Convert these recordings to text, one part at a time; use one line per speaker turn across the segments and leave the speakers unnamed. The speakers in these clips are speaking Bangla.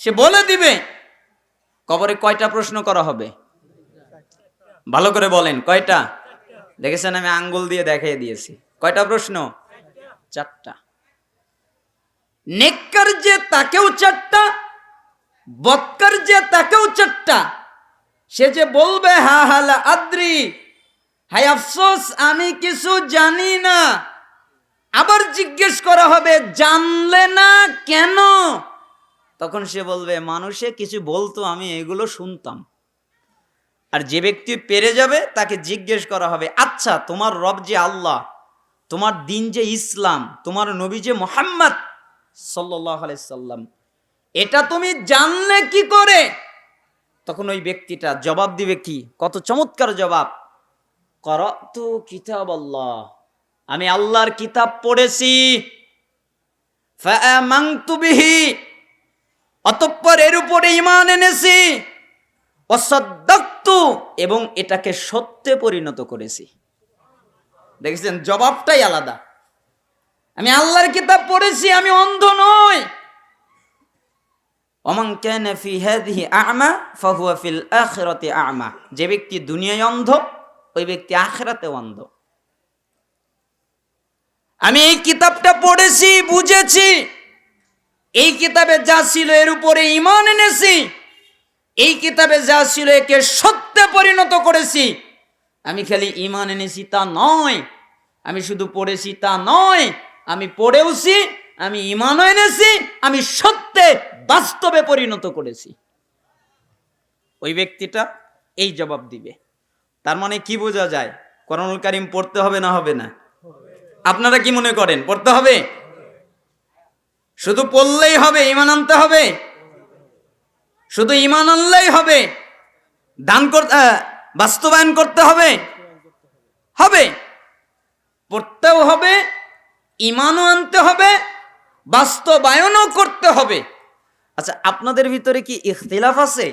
সে বলে দিবে, কবরে কয়টা প্রশ্ন করা হবে? ভালো করে বলেন, কয়টা? দেখেছেন আমি আঙ্গুল দিয়ে দেখিয়ে দিয়েছি। কয়টা প্রশ্ন? চারটা। নেককার যে তাকেও চারটা বক্কার যে তাকেও চারটা, সে যে বলবে, হা হালা আদ্রি। হাই আফসোস, আমি কিছু জানি না। আবার জিজ্ঞেস করা হবে, জানলে না কেন? তখন সে বলবে, মানুষে, কিছু বলতো আমি, এগুলো শুনতাম। আর যে ব্যক্তি পেরে যাবে, তাকে জিজ্ঞেস করা হবে আচ্ছা তোমার রব যে আল্লাহ, তোমার দিন যে ইসলাম, তোমার নবী যে মোহাম্মদ সাল্লাম, এটা তুমি জানলে কি করে? তখন ওই ব্যক্তিটা জবাব দিবে কি? কত চমৎকার জবাব। করতু কিতাব আল্লাহ আমি আল্লাহর কিতাব পড়েছি অতঃপর এর উপরে ইমান এনেছি। অসদ্দক্তু এবং এটাকে সত্যে পরিণত করেছি। দেখেছেন? জবাবটাই আলাদা। আমি আল্লাহর কিতাব পড়েছি, আমি অন্ধ নই। অমান কানা ফি হাদিহি আ'মা ফাহুয়া ফিল আখিরাতি আ'মা। যে ব্যক্তি দুনিয়ায় অন্ধ, ওই ব্যক্তি আখিরাতে অন্ধ। আমি এই কিতাবটা পড়েছি, বুঝেছি। এই কিতাবে যা ছিল এর উপরে ইমান এনেছি, এই কিতাবে যা ছিল একে সত্যে পরিণত করেছি। আমি খালি ইমান এনেছি তা নয়, আমি শুধু পড়েছি তা নয়, আমি পড়েওছি, আমি ইমানও এনেছি, আমি সত্যে বাস্তবে পরিণত করেছি। ওই ব্যক্তিটা এই জবাব দিবে। তার মানে কি বোঝা যায়? করণুল কারিম পড়তে হবে না হবে না? আপনারা কি মনে করেন, পড়তে হবে? শুধু পড়লেই হবে ইমান আনতে হবে। শুধু ইমান আনলেই হবে। দান করতে বাস্তবায়ন করতে হবে। হবে। পড়তেও হবে ইমানও আনতে হবে, বাস্তবায়নও করতে হবে। আচ্ছা আপনাদের ভিতরে কি ইখতিলাফ আছে?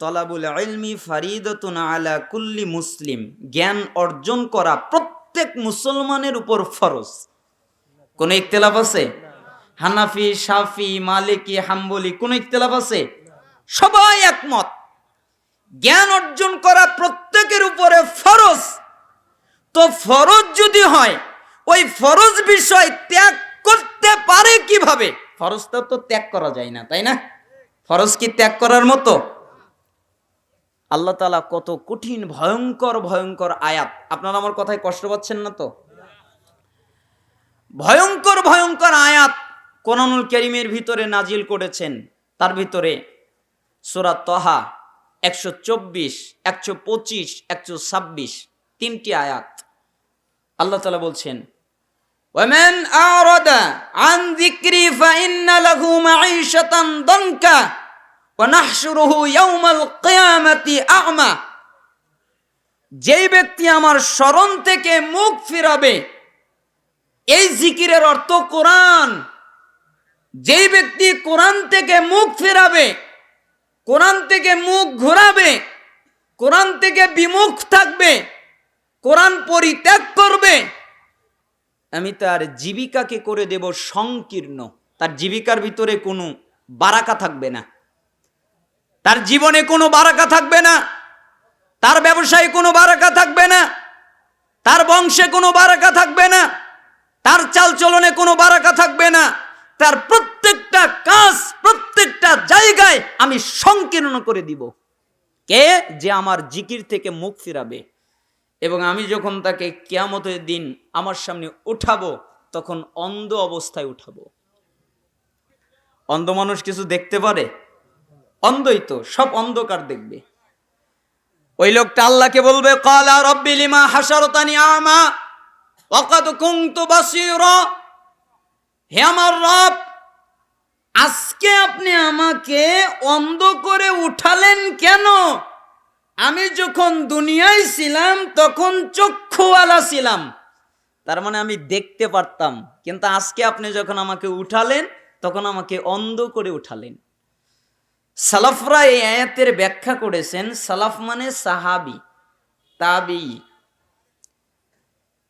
তলাবুল ইলমি ফারিদতুন আলা কুল্লি মুসলিম। জ্ঞান অর্জন করা প্রত্যেক মুসলমানের উপর ফরজ। কোন ইখতিলাফ আছে? হানাফি, শাফি, মালিকি, হাম্বলি, কোন ইখতিলাফ আছে? সবাই একমত। জ্ঞান অর্জন করা প্রত্যেকের উপরে ফরজ। তো ফরজ যদি হয়, ওই ফরজ বিষয় ত্যাগ করতে পারে কীভাবে? ফরজটা তো ত্যাগ করা যায় না, তাই না? ফরজ কি ত্যাগ করার মতো? আল্লাহ তালা কত কঠিন, ভয়ঙ্কর ভয়ঙ্কর আয়াত। আপনারা আমার কথায় কষ্ট পাচ্ছেন না তো? ভয়ঙ্কর ভয়ঙ্কর আয়াত। কোরআনুল করিমের ভিতরে নাজিল করেছেন তার ভিতরে সোরা তহা একশো চব্বিশ একশো পঁচিশ একশো ছাব্বিশ তিনটি আয়াত আল্লাহ তালা বলছেন ومن أعرض عن ذكري فإن له معيشة ضنكا ونحشره يوم القيامة أعمى যেই ব্যক্তি আমার স্মরণ থেকে মুখ ফিরাবে এই জিকিরের অর্থ কোরআন যেই ব্যক্তি কোরআন থেকে মুখ ফেরাবে, কোরআন থেকে মুখ ঘোরাবে, কোরআন থেকে বিমুখ থাকবে, কোরআন পরিত্যাগ করবে, আমি তার জীবিকাকে করে দেব সংকীর্ণ। তার জীবিকার ভিতরে কোনো বারাকা থাকবে না। তার জীবনে কোনো বারাকা থাকবে না। তার ব্যবসায় কোনো বারাকা থাকবে না। তার বংশে কোনো বারাকা থাকবে না। তার চালচলনে কোনো বারাকা থাকবে না। তার প্রত্যেকটা কাজ, প্রত্যেকটা জায়গায় আমি সংকীর্ণ করে দিব। কে? যে আমার জিকির থেকে মুখ ফিরাবে। এবং আমি যখন তাকে কেয়ামতের দিন আমার সামনে উঠাবো, তখন অন্ধ অবস্থায় উঠাবো। অন্ধ মানুষ কিছু দেখতে পারে? অন্ধই তো, সব অন্ধকার দেখবে। ওই লোকটা আল্লাহকে বলবে কালা রব্বি লিমা হাসারতানি আমা ওয়াকাদ কুনতু বাসীরা? হে আমার রব, আজকে আপনি আমাকে অন্ধ করে উঠালেন কেন? আমি যখন দুনিয়ায় ছিলাম, তখন চক্ষুওয়ালা ছিলাম। তার মানে আমি দেখতে পারতাম, কিন্তু আজকে আপনি যখন আমাকে উঠালেন, তখন আমাকে অন্ধ করে উঠালেন। সালাফরা এই আয়াতের ব্যাখ্যা করেছেন, সালাফ মানে সাহাবি, তাবি।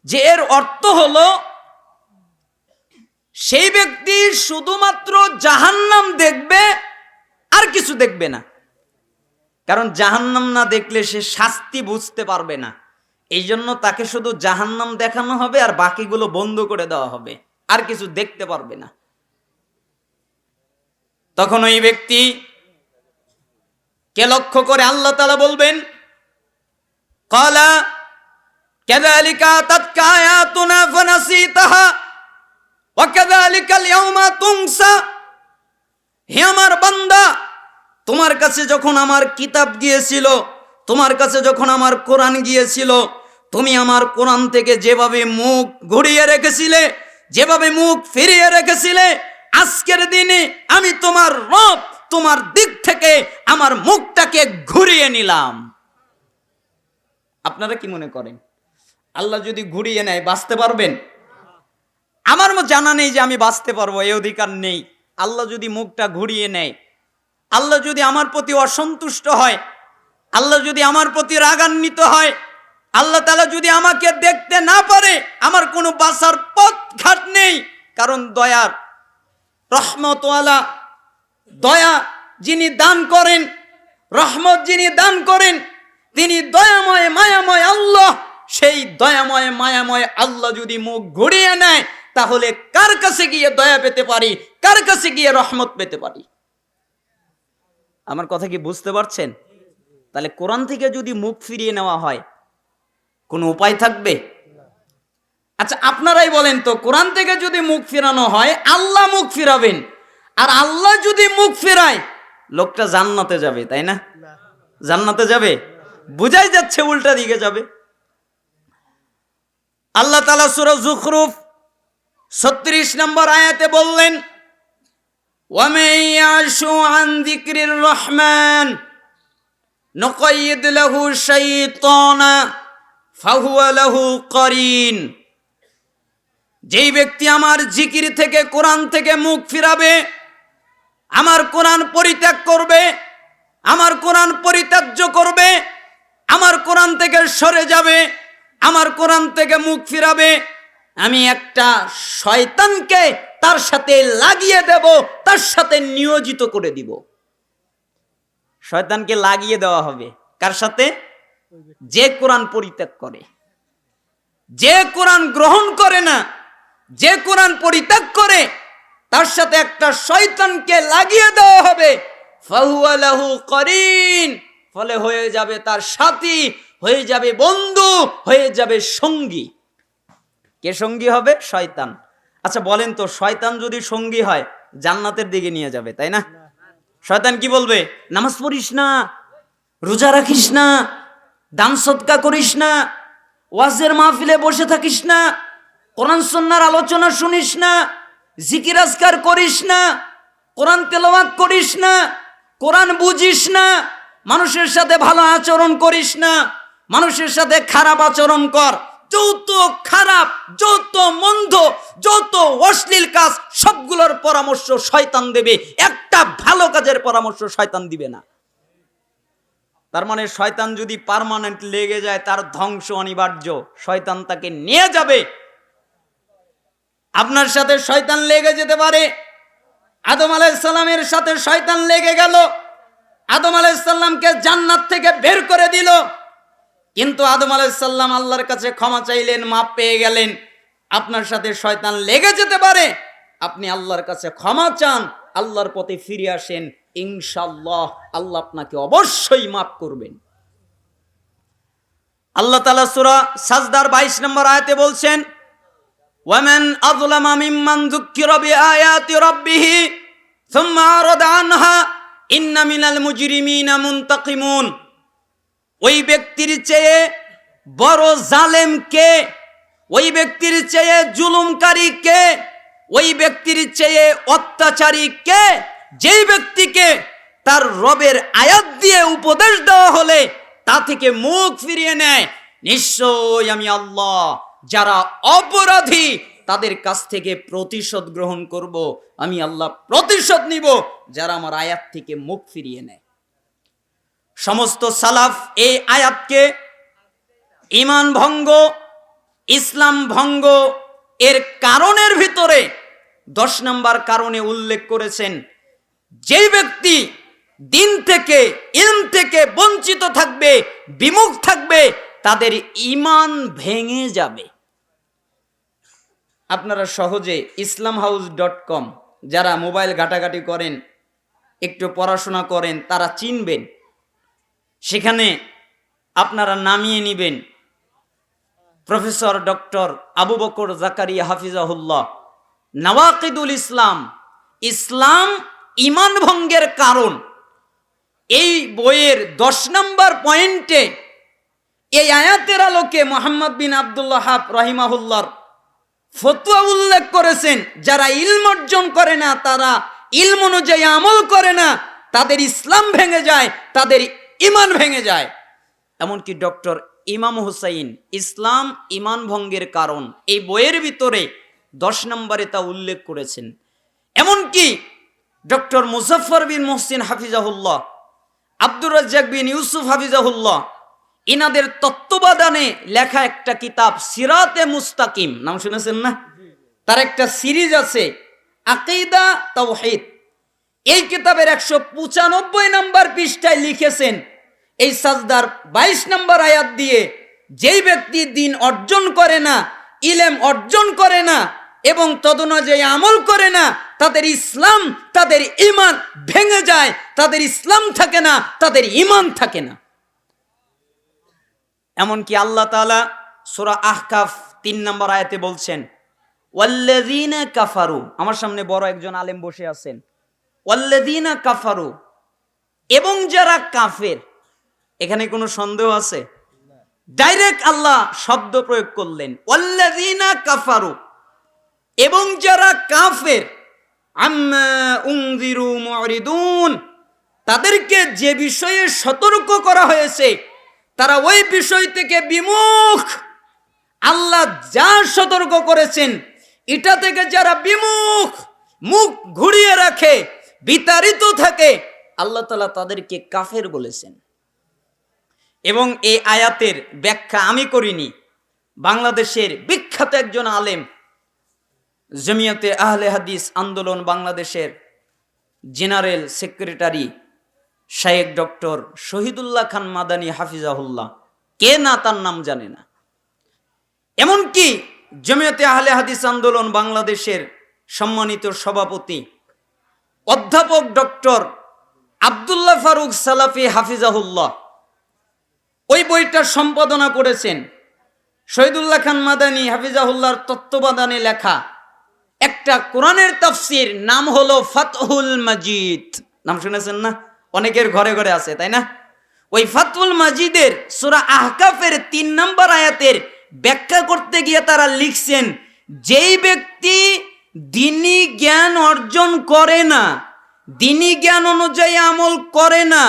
যে এর অর্থ হলো সেই ব্যক্তি শুধুমাত্র জাহান্নাম দেখবে, আর কিছু দেখবে না। কারণ জাহান্নাম না দেখলে সে শাস্তি বুঝতে পারবে না। এই জন্য তাকে শুধু জাহান্নাম দেখানো হবে, আর বাকিগুলো বন্ধ করে দেওয়া হবে। আর কিছু দেখতে পারবে না। তখন ওই ব্যক্তি কে লক্ষ্য করে আল্লাহ তালা বলবেন কলা কেদালিকা তাৎকা আয়াতুনা ফানাসিতাহা হে আমার বান্দা, তোমার কাছে যখন আমার কিতাব গিয়েছিল, তোমার কাছে যখন আমার কোরআন গিয়েছিল, তুমি আমার কোরআন থেকে যেভাবে মুখ ঘুরিয়ে রেখেছিলে, যেভাবে মুখ ফিরিয়ে রেখেছিলে, আজকের দিনে আমি তোমার রব, তোমার দিক থেকে আমার মুখটাকে ঘুরিয়ে নিলাম। আপনারা কি মনে করেন? আল্লাহ যদি ঘুরিয়ে নেয়, বাঁচতে পারবেন? আমার মো জানা নেই যে আমি বাঁচতে পারব এই অধিকার নেই। আল্লাহ যদি মুখটা ঘুরিয়ে নেয়, আল্লাহ যদি আমার প্রতি অসন্তুষ্ট হয়, আল্লাহ যদি আমার প্রতি রাগান্বিত হয়, আল্লাহ তালা যদি আমাকে দেখতে না পারে, আমার কোনো বাসার পথ ঘাট নেই। কারণ দয়ার রহমতওয়ালা দয়া যিনি দান করেন, রহমত যিনি দান করেন, তিনি দয়াময়, মায়াময় আল্লাহ। সেই দয়াময়, মায়াময় আল্লাহ যদি মুখ ঘুরিয়ে নেয় তাহলে কার কাছে গিয়ে দয়া পেতে পারি? কার কাছে গিয়ে রহমত পেতে পারি? আমার কথা কি বুঝতে পারছেন? তাহলে কোরআন থেকে যদি মুখ ফিরিয়ে নেওয়া হয়, কোনো উপায় থাকবে? আচ্ছা আপনারাই বলেন তো, কোরআন থেকে যদি মুখ ফেরানো হয়, আল্লাহ মুখ ফিরাবেন। আর আল্লাহ যদি মুখ ফেরায়, লোকটা জান্নাতে যাবে, তাই না? জান্নাতে যাবে? বুঝাই যাচ্ছে, উল্টা দিকে যাবে। আল্লাহ তালা সুর জুখরুফ ছত্রিশ নম্বর আয়াতে বললেন রহমান নকইদ লাহু ফাহুয়া করিন। যেই ব্যক্তি আমার জিকির থেকে, কোরআন থেকে মুখ ফিরাবে, আমার কোরআন পরিত্যাগ করবে, আমার কোরআন পরিত্যাজ্য করবে, আমার কোরআন থেকে সরে যাবে, আমার কোরআন থেকে মুখ ফিরাবে আমি একটা শয়তানকে তার সাথে লাগিয়ে দেব, তার সাথে নিয়োজিত করে দিব। শয়তানকে লাগিয়ে দেওয়া হবে। কার সাথে? যে কোরআন পরিত্যাগ করে। যে কোরআন গ্রহণ করে না, যে কোরআন পরিত্যাগ করে, তার সাথে একটা শয়তানকে লাগিয়ে দেওয়া হবে। ফাহুয়ালাহু করিন। ফলে হয়ে যাবে তার সাথী, হয়ে যাবে বন্ধু, হয়ে যাবে সঙ্গী। কে সঙ্গী হবে? শয়তান। আচ্ছা বলেন তো, শয়তান যদি সঙ্গী হয়, জান্নাতের দিকে নিয়ে যাবে, তাই না? শয়তান কি বলবে? নামাজ পড়িস না, রোজা রাখিস না, দান সৎকা করিস না, ওয়াজের মাহফিলে বসে থাকিস না, কোরআন সন্ন্যার আলোচনা শুনিস না, জিকির আজকার করিস না, কোরআন তেলাওয়াত করিস না, কোরআন বুঝিস না, মানুষের সাথে ভালো আচরণ করিস না, মানুষের সাথে খারাপ আচরণ কর। যত খারাপ যত মন্দ যত অশ্লীল কাজ, সবগুলোর পরামর্শ শয়তান দেবে। একটা ভালো কাজের পরামর্শ শয়তান দিবে না। তার মানে শয়তান যদি পারমানেন্ট লেগে যায়, তার ধ্বংস অনিবার্য। শয়তান তাকে নিয়ে যাবে। আপনার সাথে শয়তান লেগে যেতে পারে। আদম আলাইসাল্লামের সাথে শয়তান লেগে গেল। আদম আলাইসাল্লামকে জান্নাত থেকে বের করে দিল। কিন্তু আদম আলাইসাল্লাম আল্লাহর কাছে ক্ষমা চাইলেন, মাপ পেয়ে গেলেন। আপনার সাথে শয়তান লেগে যেতে পারে। আপনি আল্লাহর কাছে ক্ষমা চান, আল্লাহর পথে ফিরে আসেন ইনশাল্লাহ আল্লাহ আপনাকে অবশ্যই মাফ করবেন। আল্লাহ তালা সুরা সাজদার বাইশ নম্বর আয়াতে বলছেন, ওয়ামেন আযলামা মিম্মান যুক্কিরা বিআয়াতি রাব্বিহি সুম্মা আনহা, ইন্না ওই ব্যক্তির চেয়ে বড় জালেম কে? ওই ব্যক্তির চেয়ে জুলুমকারী কে? ওই ব্যক্তির চেয়ে অত্যাচারী কে? যেই ব্যক্তিকে তার রবের আয়াত দিয়ে উপদেশ দেওয়া হলে তা থেকে মুখ ফিরিয়ে নেয়। নিশ্চয় আমি আল্লাহ, যারা অপরাধী, তাদের কাছ থেকে প্রতিশোধ গ্রহণ করব। আমি আল্লাহ প্রতিশোধ নিব, যারা আমার আয়াত থেকে মুখ ফিরিয়ে নেয়। সমস্ত সালাফ এই আয়াতকে ইমান ভঙ্গ, ইসলাম ভঙ্গ এর কারণের ভিতরে দশ নম্বর কারণে উল্লেখ করেছেন যে ব্যক্তি দিন থেকে ইম থেকে বঞ্চিত থাকবে, বিমুখ থাকবে, তাদের ইমান ভেঙে যাবে। আপনারা সহজে ইসলাম হাউস ডট কম যারা মোবাইল ঘাটাঘাটি করেন, একটু পড়াশোনা করেন, তারা চিনবেন। সেখানে আপনারা নামিয়ে নেবেন। প্রফেসর ডক্টর আবু বকর জাকারিয়া হাফিজাহুল্লাহ। নওয়াকিদুল ইসলাম ইসলাম ইমান ভঙ্গের কারণ। এই বইয়ের দশ নম্বর পয়েন্টে এই আয়াতের আলোকে মোহাম্মদ বিন আবদুল্লাহ হাব রহিমাহুল্লার ফতুয়া উল্লেখ করেছেন, যারা ইলম অর্জন করে না, তারা ইলম অনুযায়ী আমল করে না, তাদের ইসলাম ভেঙে যায়, তাদের ইমান ভেঙে যায়। এমনকি ডক্টর ইমাম হুসাইন ইসলাম ইমান ভঙ্গের কারণ এই বইয়ের ভিতরে দশ নম্বরে তা উল্লেখ করেছেন। এমনকি ডক্টর মুজফর বিন মোহসিন হাফিজাহুল্লাহ, আব্দুর রাজ্জাক বিন ইউসুফ হাফিজাহুল্লাহ, ইনাদের তত্ত্বাবধানে লেখা একটা কিতাব সিরাতে মুস্তাকিম। নাম শুনেছেন না? তার একটা সিরিজ আছে, আকিদা তাওহিদ। এই কিতাবের একশো পঁচানব্বই নম্বর পৃষ্ঠায় লিখেছেন, এই সাজদার বাইশ নম্বর আয়াত দিয়ে, যেই ব্যক্তি দিন অর্জন করে না, ইলেম অর্জন করে না, এবং তদনুযায়ী আমল করে না, তাদের ইসলাম, তাদের ইমান ভেঙে যায়, তাদের ইসলাম থাকে না, তাদের ইমান থাকে না। এমনকি আল্লাহ তাআলা সূরা আহকাফ তিন নম্বর আয়াতে বলছেন, ওয়াল্লাযীনা কাফারু আমার সামনে বড় একজন আলেম বসে আছেন ওয়াল্লাযীনা কাফারু, এবং যারা কাফের, এখানে কোনো সন্দেহ আছে? ডাইরেক্ট আল্লাহ শব্দ প্রয়োগ করলেন, ওয়াল্লাযীনা কাফারু, এবং যারা কাফের তাদেরকে যে বিষয়ে সতর্ক করা হয়েছে, তারা ওই বিষয় থেকে বিমুখ। আল্লাহ যা সতর্ক করেছেন, এটা থেকে যারা বিমুখ, মুখ ঘুরিয়ে রাখে বিতাড়িত থাকে। আল্লাহ তালা তাদেরকে কাফের বলেছেন। এবং এই আয়াতের ব্যাখ্যা আমি করিনি। বাংলাদেশের বিখ্যাত একজন আলেম, জমিয়তে আহলে হাদিস আন্দোলন বাংলাদেশের জেনারেল সেক্রেটারি শায়েক ডক্টর শহীদুল্লাহ খান মাদানী হাফিজাহুল্লাহ। কে না তার নাম জানে না। এমনকি জমিয়তে আহলে হাদিস আন্দোলন বাংলাদেশের সম্মানিত সভাপতি অধ্যাপক ডক্টর আবদুল্লাহ ফারুক সালাফি হাফিজাহুল্লাহ। ওই বইটা সম্পাদনা করেছেন শহীদুল্লাহ খান মাদানী হাফিজাহুল্লাহর তত্ত্বাবধানে লেখা একটা কোরআনের তাফসির, নাম হলো ফাতহুল মাজিদ। নাম শুনেছেন না? অনেকের ঘরে ঘরে আছে, তাই না? ওই ফাতহুল মাজিদের সূরা আহকাফের তিন নম্বর আয়াতের ব্যাখ্যা করতে গিয়ে তারা লিখছেন, যেই ব্যক্তি দিনী জ্ঞান অর্জন করে না দিনী জ্ঞান অনুযায়ী আমল করে না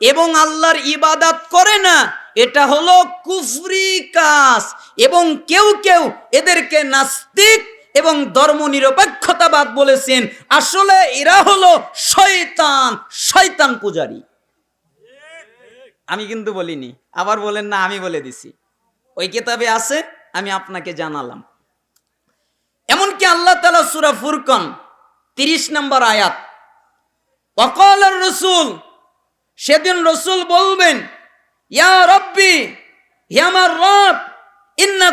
এবং আল্লাহর ইবাদাত করে না, এটা হলো কুফরি কাজ। এবং কেউ কেউ এদেরকে নাস্তিক এবং ধর্ম নিরপেক্ষতাবাদ বলেছেন। আসলে এরা হলো শয়তান শয়তান পূজারী। আমি কিন্তু বলিনি, আবার বলেন না, আমি বলে দিছি। ওই কিতাবে আছে, আমি আপনাকে জানালাম। এমনকি আল্লাহ তালা সুরা ফুরকন, তিরিশ নম্বর আয়াত অকল রসুল সেদিন রসুল বলবেন, ইয়া রব্বি, হে আমার রব, ইন্না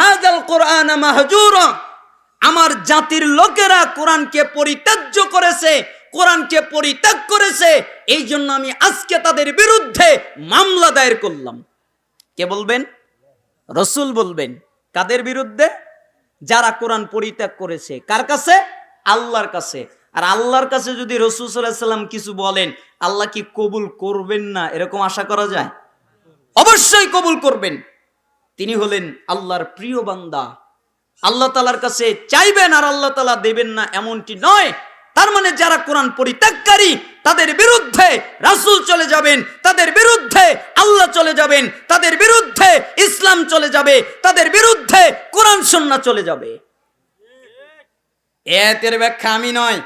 হাযাল কুরআন মাহজুরা আমার জাতির লোকেরা কোরআনকে পরিত্যাজ্য করেছে, কোরআনকে পরিত্যাগ করেছে, এই জন্য আমি আজকে তাদের বিরুদ্ধে মামলা দায়ের করলাম। কে বলবেন? রসুল বলবেন। কাদের বিরুদ্ধে? যারা কোরআন পরিত্যাগ করেছে। কার কাছে? আল্লাহর কাছে। আর আল্লাহর কাছে যদি রসুল সাল্লাম কিছু বলেন, আল্লাহ কি কবুল করবেন না? এরকম আশা করা যায়? অবশ্যই কবুল করবেন। তিনি হলেন আল্লাহর প্রিয় বান্দা। আল্লাহ তালার কাছে চাইবেন আর আল্লাহ তালা দেবেন না এমনটি নয়। তার মানে যারা কোরআন পরিত্যাগকারী, তাদের বিরুদ্ধে রাসূল চলে যাবেন, তাদের বিরুদ্ধে আল্লাহ চলে যাবেন, তাদের বিরুদ্ধে ইসলাম চলে যাবে, তাদের বিরুদ্ধে কোরআন সন্না চলে যাবে। এতের ব্যাখ্যা আমি নয়।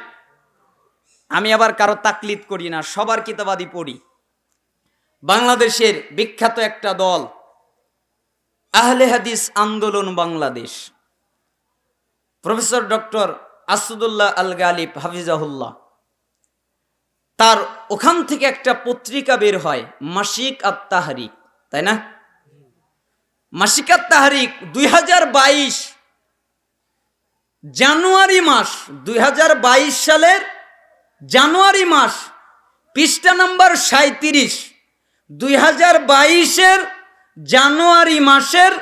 আমি আবার কারও তাকলিদ করি না, সবার কিতাবাদি পড়ি। বাংলাদেশের বিখ্যাত একটা দল, আহলে হাদিস আন্দোলন বাংলাদেশ। প্রফেসর ডক্টর আসাদুল্লাহ আল গালিব হাফিজাহুল্লাহ। তার ওখান থেকে একটা পত্রিকা বের হয় মাসিক আত্মাহারিক তাই না? মাসিক আত্মাহারিক দুই জানুয়ারি মাস, দুই হাজার বাইশ সালের জানুয়ারি মাস, পৃষ্ঠা নাম্বার সাঁত্রিশ দুই হাজার বাইশের জানুয়ারি মাসের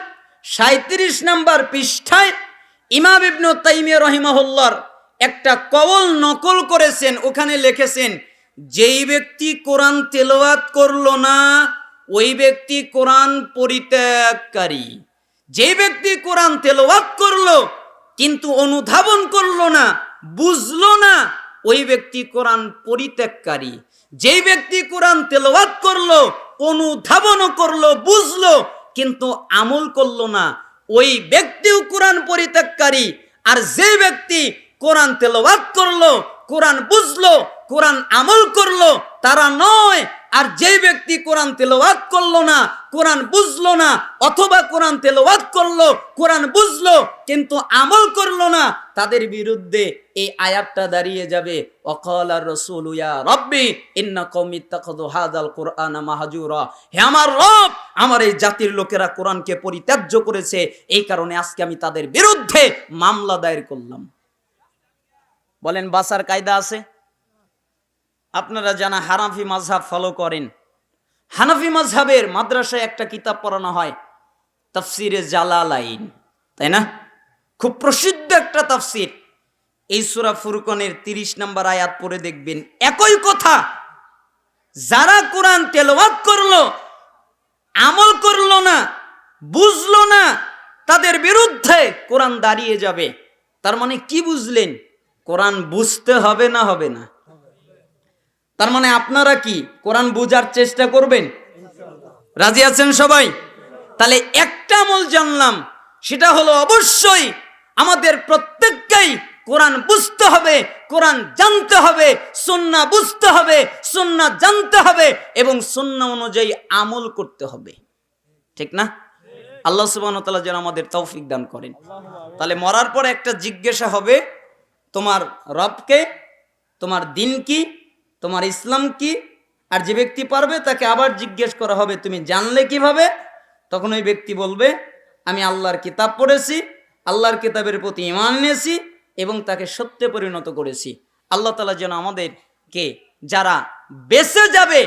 সাঁত্রিশ নাম্বার পৃষ্ঠায় ইমাম ইবনু তাইমিয়া রহিমাহুল্লার একটা কওল নকল করেছেন, ওখানে লিখেছেন, যেই ব্যক্তি কোরআন তেলাওয়াত করল না, ওই ব্যক্তি কোরআন পরিত্যাগকারী। যে ব্যক্তি কোরআন তেলাওয়াত করল, কিন্তু অনুধাবন করল না, বুঝলো না, ওই ব্যক্তি কোরআন পরিত্যাগকারী। যেই ব্যক্তি কোরআন তেলাওয়াত করল, অনুধাবনও করল, বুঝলো, কিন্তু আমল করল না ওই ব্যক্তিও কোরআন পরিত্যাগকারী, আর যে ব্যক্তি কোরআন তেলবাদ করল, কোরআন বুঝলো, কোরআন আমল করল, তারা নয় আর যে ব্যক্তি কোরআন তেলাওয়াত করল না, কোরআন বুঝলো না, অথবা কোরআন তেলাওয়াত করল, কোরআন বুঝলো, কিন্তু আমল করল না, তাদের বিরুদ্ধে এই আয়াতটা দাঁড়িয়ে যাবে। অকাল আর রসুল ইয়া রব্বি, ইন্না কৌমি তাকদু হাদাল কোরআন মাহাজুরা। হে আমার রব, আমার এই জাতির লোকেরা কোরআনকে পরিত্যাজ্য করেছে, এই কারণে আজকে আমি তাদের বিরুদ্ধে মামলা দায়ের করলাম। বলেন, বাসার কায়দা আছে? আপনারা জানা হানাফি মাঝহাব ফলো করেন, হানাফি মাঝহাবের মাদ্রাসায় একটা কিতাব পড়ানো হয়, তাফসিরে জালালাইন, তাই না? খুব প্রসিদ্ধ একটা তাফসির। এই সুরা ফুরকনের তিরিশ নম্বর আয়াত পড়ে দেখবেন, একই কথা। যারা কোরআন তেলাওয়াত করল, আমল করল না, বুঝলো না, তাদের বিরুদ্ধে কোরআন দাঁড়িয়ে যাবে। তার মানে কি বুঝলেন? কোরআন বুঝতে হবে না হবে না। তার মানে আপনারা কি কোরআন বুঝার চেষ্টা করবেন? রাজি আছেন সবাই? তাহলে একটা আমল জানলাম, সেটা হলো অবশ্যই আমাদের প্রত্যেককেই কোরআন বুঝতে হবে, কোরআন জানতে হবে সন্না বুঝতে হবে সন্না জানতে হবে এবং সন্না অনুযায়ী আমল করতে হবে। ঠিক না? আল্লাহ সুবাহ তাআলা যেন আমাদের তৌফিক দান করেন। তাহলে মরার পরে একটা জিজ্ঞাসা হবে, তোমার রবকে, তোমার দিন কি তোমার ইসলাম কি? আর যে ব্যক্তি পারবে তাকে আবার জিজ্ঞেস করা হবে, তুমি জানলে কীভাবে? তখন ওই ব্যক্তি বলবে, আমি আল্লাহর কিতাব পড়েছি, আল্লাহর কিতাবের প্রতি ইমান নিয়েছি এবং তাকে সত্যে পরিণত করেছি। আল্লাহ তালা যেন আমাদেরকে যারা বেঁচে যাবে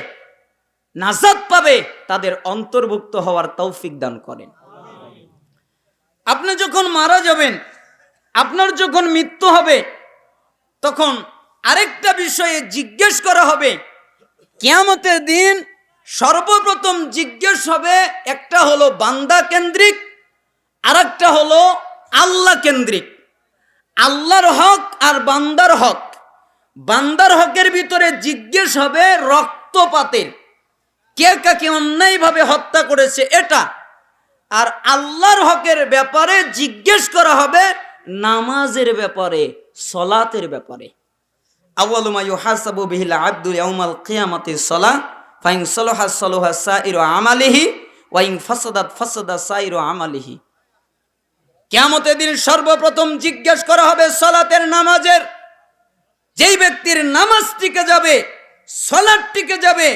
নাজাদ পাবে, তাদের অন্তর্ভুক্ত হওয়ার তৌফিক দান করেন। আপনি যখন মারা যাবেন, আপনার যখন মৃত্যু হবে, তখন আরেকটা বিষয়ে জিজ্ঞেস করা হবে। কেয়ামতের দিন সর্বপ্রথম জিজ্ঞেস হবে, একটা হলো বান্দা কেন্দ্রিক আর একটা হলো আল্লাহ কেন্দ্রিক। আল্লাহর হক আর বান্দার হক। বান্দার হকের ভিতরে জিজ্ঞেস হবে রক্তপাতের। কে কাকে অন্যায়ভাবে হত্যা করেছে এটা। আর আল্লাহর হকের ব্যাপারে জিজ্ঞেস করা হবে নামাজের ব্যাপারে, সলাতের ব্যাপারে। আউয়ালুমা ইউহাসাবু বিহিল আব্দুল ইয়াউমাল কিয়ামাতি সলা, ফাইন সলাহা সলাহা সাইরু আমালিহি, ওয়াইন ফাসাদাত ফাসাদা সাইরু আমালিহি। কিয়ামতের দিন সর্বপ্রথম জিজ্ঞেস করা হবে সলাতের নামাজের। যেই ব্যক্তির নামাজ টিকে যাবে সলাট টিকে যাবে,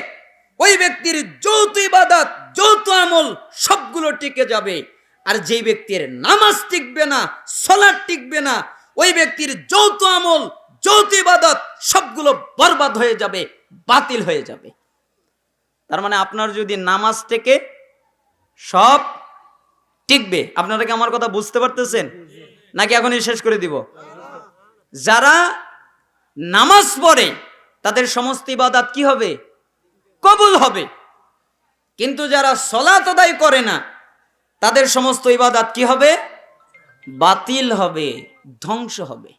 ওই ব্যক্তির যৌথ ইবাদাত, যৌথ আমল সবগুলো টিকে যাবে। আর যেই ব্যক্তির নামাজ টিকবে না সলাট টিকবে না, ওই ব্যক্তির যৌথ আমল যৌথ ইবাদত সবগুলো বরবাদ হয়ে যাবে, বাতিল হয়ে যাবে। তার মানে আপনার যদি নামাজ থেকে সব টিকবে, আপনারা কি আমার কথা বুঝতে পারতেছেন? নাকি এখনই শেষ করে দিব? যারা নামাজ পড়ে, তাদের সমস্ত ইবাদাত কি হবে? কবুল হবে। কিন্তু যারা সলাত আদায় করে না, তাদের সমস্ত ইবাদাত কি হবে? বাতিল হবে, ধ্বংস হবে।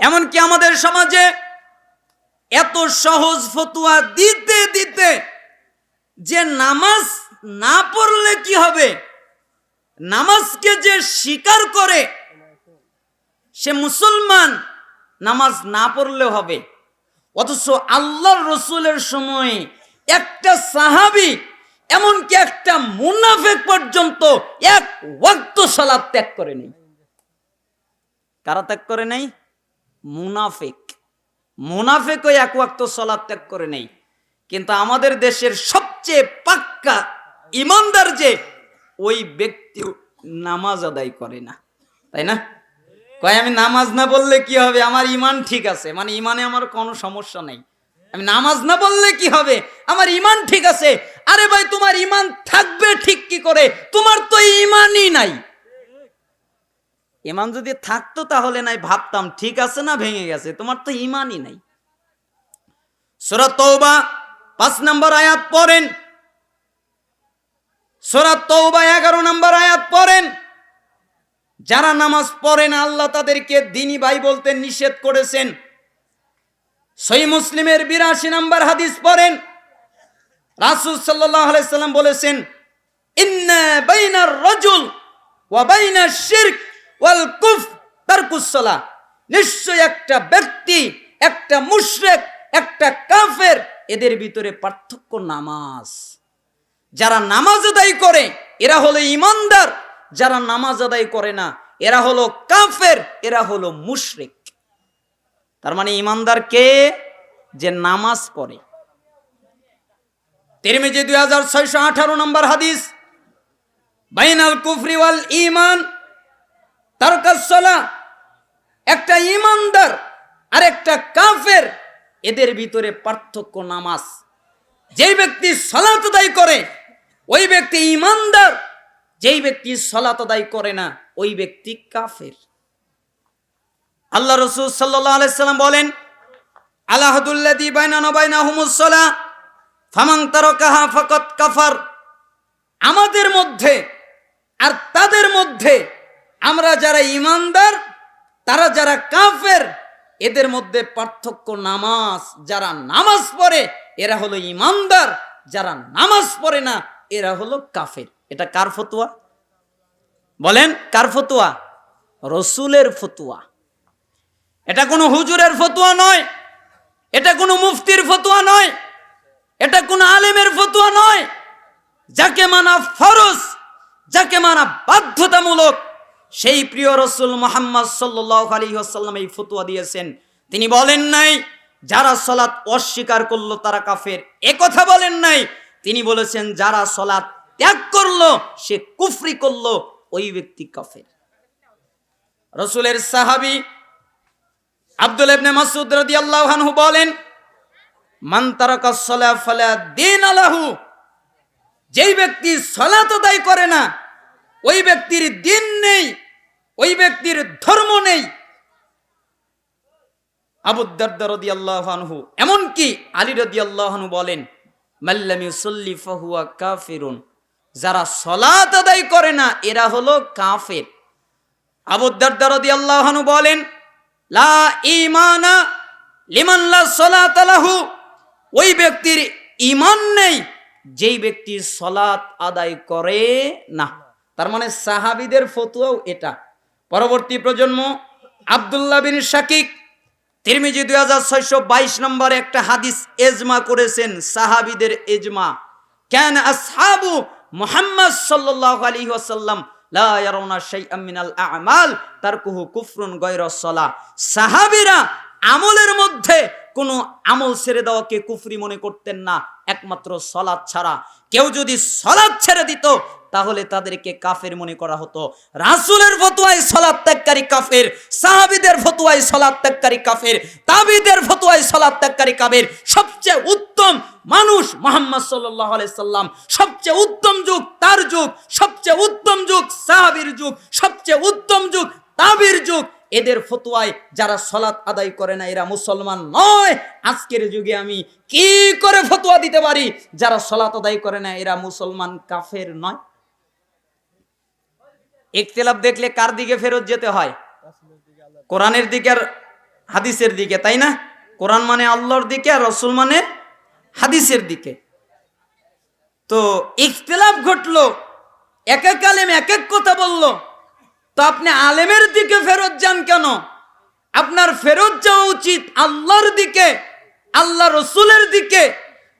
এমনকি আমাদের সমাজে এত সহজ ফতুয়া দিতে দিতে যে নামাজ না পড়লে কি হবে? নামাজকে যে স্বীকার করে, সে মুসলমান নামাজ না পড়লে হবে। অথচ আল্লাহর রসুলের সময় একটা সাহাবি, এমনকি একটা মুনাফেক পর্যন্ত এক ওয়াক্ত সালাদ ত্যাগ করে নেই। কারা ত্যাগ করে নেই? মুনাফেক। মুনাফেকও এক ওয়াক্ত সলাদ ত্যাগ করে নেই। কিন্তু আমাদের দেশের সবচেয়ে পাক্কা ইমানদার যে, ওই ব্যক্তি নামাজ আদায় করে না। তাই না? কয়, আমি নামাজ না বললে কি হবে? আমার ইমান ঠিক আছে। মানে ইমানে আমার কোনো সমস্যা নেই। আমি নামাজ না বললে কি হবে? আমার ইমান ঠিক আছে। আরে ভাই, তোমার ইমান থাকবে ঠিক কি করে? তোমার তো ইমানই নাই। ইমান যদি থাকতো তাহলে নাই, ভাবতাম ঠিক আছে না, ভেঙে গেছে। তোমার তো ইমানই নাই। সুরা পাঁচ নম্বর আয়াত পড়েন। সুরা তৌবা এগারো নম্বর আয়াত পড়েন। যারা নামাজ পড়েন আল্লাহ তাদেরকে দিনী ভাই বলতে নিষেধ করেছেন। সই মুসলিমের বিরাশি নম্বর হাদিস পড়েন। রাসুল সাল্লাহ আলাইসাল্লাম বলেছেন, ইন্না বাইনার রজুল ওয়া বাইনা শিরক। ওয়াল কুফ নিশ্চয় একটা ব্যক্তি, একটা মুশরিক, একটা কাফের, এদের ভিতরে পার্থক্য নামাজ। যারা নামাজ আদায় করে, এরা হলো ইমানদার। যারা নামাজ আদায় করে না, এরা হলো কাফের, এরা হলো মুশরিক। তার মানে ইমানদার কে? যে নামাজ পড়ে। তিরমিজি দুই হাজার ছয়শো আঠারো নম্বর হাদিস, বাইনাল কুফরি ওয়াল ইমান তারকাসলা একটা ইমানদার আর একটা কাফের, এদের ভিতরে পার্থক্য নামাজ। যেই ব্যক্তি সলাত আদায় করে, ওই ব্যক্তি ইমানদার, যেই ব্যক্তি সলাত আদায় করে না, ওই ব্যক্তি কাফের। আল্লাহ রসুল সাল্লাহ আলাইসাল্লাম বলেন আলাহদুল্লাদি বাইনা নবাইনা হুমুসলা ফামাং তারকাহা ফকত কাফার। আমাদের মধ্যে আর তাদের মধ্যে আমরা যারা ইমানদার, তারা যারা কাফের, এদের মধ্যে পার্থক্য নামাজ, যারা নামাজ পড়ে, এরা হলো ইমানদার, যারা নামাজ পড়ে না, এরা হলো কাফের। এটা কার ফতুয়া? বলেন, কার ফতুয়া? রসুলের ফতুয়া। এটা কোনো হুজুরের ফতুয়া নয়, এটা কোনো মুফতির ফতুয়া নয়, এটা কোনো আলেমের ফতুয়া নয়। যাকে মানা ফরজ, যাকে মানা বাধ্যতামূলক সেই প্রিয় রসুল মোহাম্মদ সাল্লাহ আলী আসাল্লাম এই ফতুয়া দিয়েছেন। তিনি বলেন নাই, যারা সলাৎ অস্বীকার করল তারা কাফের। কথা বলেন নাই, তিনি বলেছেন, যারা সলাৎ ত্যাগ করল, সে কুফরি করল, ওই ব্যক্তি কাফের। রসুলের সাহাবি আব্দুল ইবনে মাসুদ রাদিয়াল্লাহু আনহু বলেন, মান তারাকা সলা ফালা দিন আলাহু যেই ব্যক্তি সলাত আদায় করে না, ওই ব্যক্তির দিন নেই ওই ব্যক্তির ধর্ম নেই। এমনকি বলেন কাফিরুন। যারা সলাত আদায় করে না, এরা হলো কাফের। বলেন, লা সলাত ওই ব্যক্তির ইমান নেই, যেই ব্যক্তি সলাত আদায় করে না। তার মানে সাহাবিদের ফতুয়াও এটা। পরবর্তী প্রজন্ম, আবদুল্লাহ বিন শাকিক, তিরমিজি দুই হাজার ছয়শো বাইশ নম্বর একটা হাদিস এজমা করেছেন, সাহাবিদের এজমা। কেন আসহাবু মোহাম্মদ সাল্লাহ আলী আসাল্লাম আ'মাল, তারকুহু কুফরুন গায়রা সলা সাহাবীরা আমলের মধ্যে কোনো আমল ছেড়ে দেওয়াকে কুফরি মনে করতেন না। একমাত্র সলাদ ছাড়া। কেউ যদি সলাদ ছেড়ে দিত, তাহলে তাদেরকে কাফের মনে করা হতো। রাসূলের ফতোয়ায় সলাৎ ত্যাগকারী কাফের, সাহাবিদের ফতোয়ায় সলাদ ত্যাগকারী কাফের, তাবিদের ফতোয়ায় সলাৎ ত্যাগকারী কাফের, সবচেয়ে উত্তম মানুষ মোহাম্মদ আলাইহি সাল্লাম, সবচেয়ে উত্তম যুগ তার যুগ, সবচেয়ে উত্তম যুগ সাহাবীর যুগ, সবচেয়ে উত্তম যুগ তাবির যুগ। এদের ফতোয়ায় যারা সলাৎ আদায় করে না, এরা মুসলমান নয়। আজকের যুগে আমি কি করে ফতোয়া দিতে পারি? যারা সলাৎ আদায় করে না, এরা মুসলমান কাফের নয়। ইখতিলাফ দেখলে কার দিকে ফেরত যেতে হয়? কোরআনের দিকে আর হাদিসের দিকে, তাই না? কোরআন মানে আল্লাহর দিকে আর রসুল মানে হাদিসের দিকে। তো ইখতিলাফ ঘটলো এক এক আলেম এক এক কথা বলল তো আপনি আলেমের দিকে ফেরত যান কেন? আপনার ফেরত যাওয়া উচিত আল্লাহর দিকে, আল্লাহ রসুলের দিকে,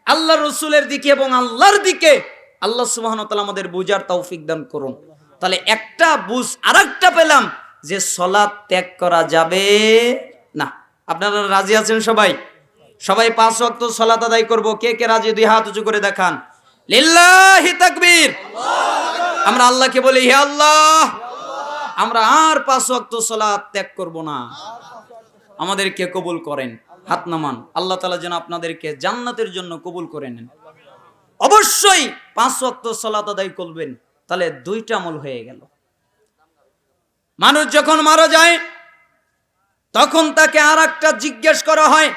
আল্লাহ রসুলের দিকে এবং আল্লাহর দিকে। আল্লাহ সুবাহ আমাদের বুঝার তৌফিক দান করুন। তাহলে একটা বুঝ আর পেলাম যে সলাদ ত্যাগ করা যাবে না। আপনারা রাজি আছেন সবাই? সবাই পাঁচ ওয়াক্ত সালাত আদায় করব। কে কে রাজি? দুই হাত উঁচু করে দেখান। লিল্লাহি আমরা আল্লাহকে বলি, হে আল্লাহ! আমরা আর পাঁচ ওয়াক্ত সালাত ত্যাগ করব না। আমাদেরকে কবুল করেন, হাত নামান। আল্লাহ তালা যেন আপনাদেরকে জান্নাতের জন্য কবুল করে নেন। অবশ্যই পাঁচ ওয়াক্ত সালাত আদায় করবেন, তাহলে দুইটা আমল হয়ে গেল। মানুষ যখন মারা যায়, তখন তাকে আর একটা জিজ্ঞেস করা হয়।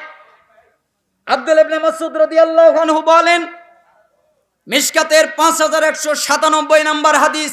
আব্দুল ইবনে মাসউদ রাদিয়াল্লাহু আনহু বলেন মিশকাতের পাঁচ হাজার একশো সাতানব্বই নম্বর হাদিস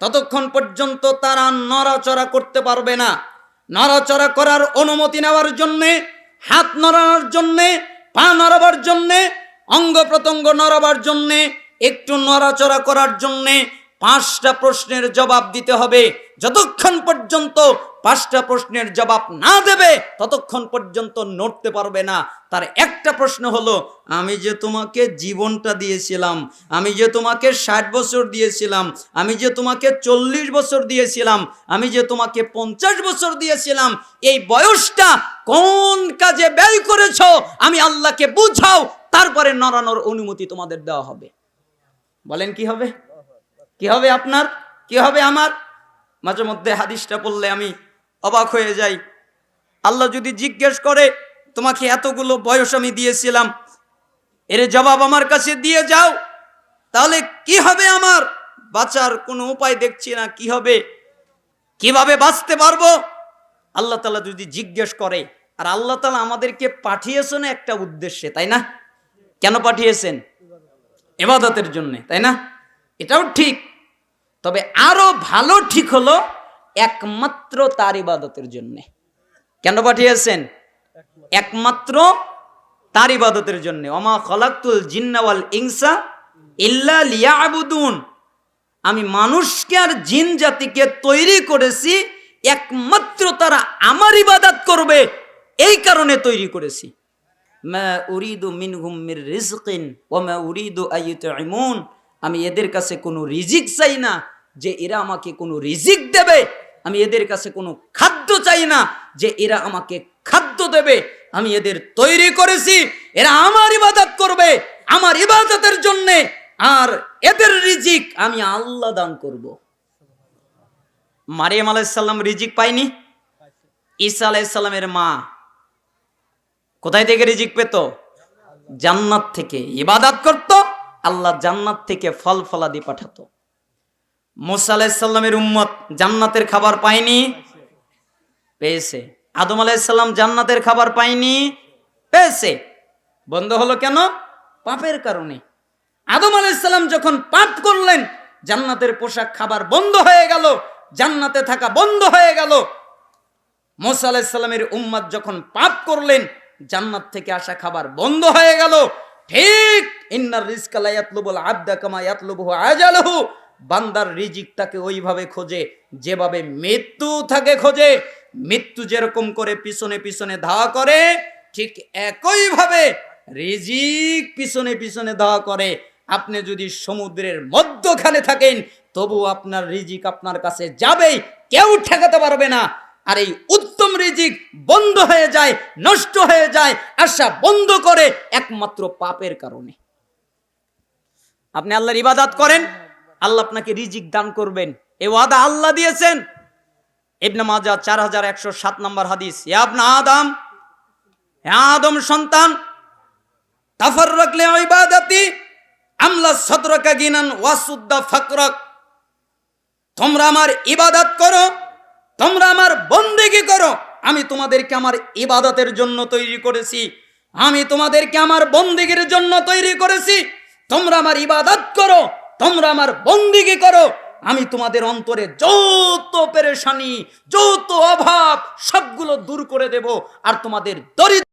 ততক্ষণ পর্যন্ত তারা নড়াচড়া করতে পারবে না। নড়াচড়া করার অনুমতি নেওয়ার জন্যে, হাত নড়ানোর জন্যে, পা নড়াবার জন্যে, অঙ্গ প্রত্যঙ্গ নড়াবার জন্যে, একটু নড়াচড়া করার জন্যে পাঁচটা প্রশ্নের জবাব দিতে হবে। যতক্ষণ পর্যন্ত পাঁচটা প্রশ্নের জবাব না দেবে, ততক্ষণ পর্যন্ত নড়তে পারবে না। তার একটা প্রশ্ন হলো, আমি যে তোমাকে জীবনটা দিয়েছিলাম, আমি যে তোমাকে ষাট বছর দিয়েছিলাম, আমি যে তোমাকে চল্লিশ বছর দিয়েছিলাম, আমি যে তোমাকে পঞ্চাশ বছর দিয়েছিলাম, এই বয়সটা কোন কাজে ব্যয় করেছ? আমি আল্লাহকে বুঝাও, তারপরে নড়ানোর অনুমতি তোমাদের দেওয়া হবে। বলেন কি হবে? কি হবে আপনার? কি হবে আমার? মাঝে মধ্যে হাদিসটা পড়লে আমি অবাক হয়ে যাই। আল্লাহ যদি জিজ্ঞেস করে, তোমাকে এতগুলো বয়স আমি দিয়েছিলাম, এর জবাব আমার কাছে দিয়ে যাও, তাহলে কি হবে আমার? বাঁচার কোনো উপায় দেখছি না, কি হবে? কীভাবে বাঁচতে পারব? আল্লাহ তালা যদি জিজ্ঞেস করে, আর আল্লাহ তালা আমাদেরকে পাঠিয়েছেন একটা উদ্দেশ্যে, তাই না? কেন পাঠিয়েছেন? এবাদতের জন্যে, তাই না? এটাও ঠিক। তবে আরও ভালো ঠিক হলো একমাত্র তার ইবাদতের জন্যে। কেন পাঠিয়েছেন? একমাত্র তার ইবাদতের জন্য। অমা খলাকুল জিন্নাওয়াল ইংসা ইল্লা লিয়াবুদুন। আমি মানুষকে আর জিন জাতিকে তৈরি করেছি, একমাত্র তারা আমার ইবাদত করবে, এই কারণে তৈরি করেছি। মা উরিদু মিনহুম মির রিজকিন ওয়া মা উরিদু আইয়ুতঈমুন আমি এদের কাছে কোনো রিজিক চাই না যে এরা আমাকে কোনো রিজিক দেবে। আমি এদের কাছে কোনো খাদ্য চাই না যে এরা আমাকে খাদ্য দেবে। আমি এদের তৈরি করেছি, এরা আমার ইবাদত করবে, আমার ইবাদতের জন্যে আর এদের রিজিক আমি আল্লাহ দান করব। মারিয়াম আলাইসাল্লাম রিজিক পাইনি ঈসা আলাইসাল্লামের মা কোথায় থেকে রিজিক পেত? জান্নাত থেকে। ইবাদত করত আল্লাহ জান্নাত থেকে ফল ফলাদি পাঠাতো। মোসা আলাইসাল্লামের উম্মত জান্নাতের খাবার পায়নি, পেয়েছে। আদম আলাইসাল্লাম জান্নাতের খাবার পায়নি, পেয়েছে। বন্ধ হলো কেন? পাপের কারণে। আদম আলাইসাল্লাম যখন পাপ করলেন, জান্নাতের পোশাক খাবার বন্ধ হয়ে গেল, জান্নাতে থাকা বন্ধ হয়ে গেল। মোসা আলাইসাল্লামের উম্মাদ যখন পাপ করলেন, জান্নাত থেকে আসা খাবার বন্ধ হয়ে গেল। ঠিক, ইন্নার রিজকালা ইয়াতলুবুল আবদা কামা ইয়াতলুবুহু আজালহু। বান্দার রিজিক তাকে ওইভাবে খোঁজে, যেভাবে মৃত্যু থাকে খোঁজে, মৃত্যু যেরকম করে পিছনে পিছনে ধাওয়া করে, ঠিক একইভাবে রিজিক পিছনে পিছনে ধাওয়া করে। আপনি যদি সমুদ্রের মধ্যখানে থাকেন তবু আপনার রিজিক আপনার কাছে যাবেই, কেউ ঠেকাতে পারবে না। আর এই উত্তম রিজিক বন্ধ হয়ে যায়, নষ্ট হয়ে যায়, আশা বন্ধ করে একমাত্র পাপের কারণে। আপনি আল্লাহর ইবাদাত করেন, আল্লাহ আপনাকে রিজিক দান করবেন। এ ওয়াদা আল্লাহ দিয়েছেন। ইবনে মাজা চার হাজার একশো সাত নম্বর হাদিস, ইয়া আপনা আদম হ্যাঁ আদম সন্তান তাফার রাখলে ইবাদাতি, আমলা সদরকা গিনান ওয়াসুদ্দা ফাকরক। তোমরা আমার ইবাদত করো তোমরা আমার বন্দেগি করো? আমি তোমাদেরকে আমার ইবাদতের জন্য তৈরি করেছি। আমি তোমাদেরকে আমার বন্দিগির জন্য তৈরি করেছি। তোমরা আমার ইবাদত করো, তোমরা আমার বন্দিগি করো। আমি তোমাদের অন্তরে যত পেরেশানি, যত অভাব, সবগুলো দূর করে দেব আর তোমাদের দরিদ্র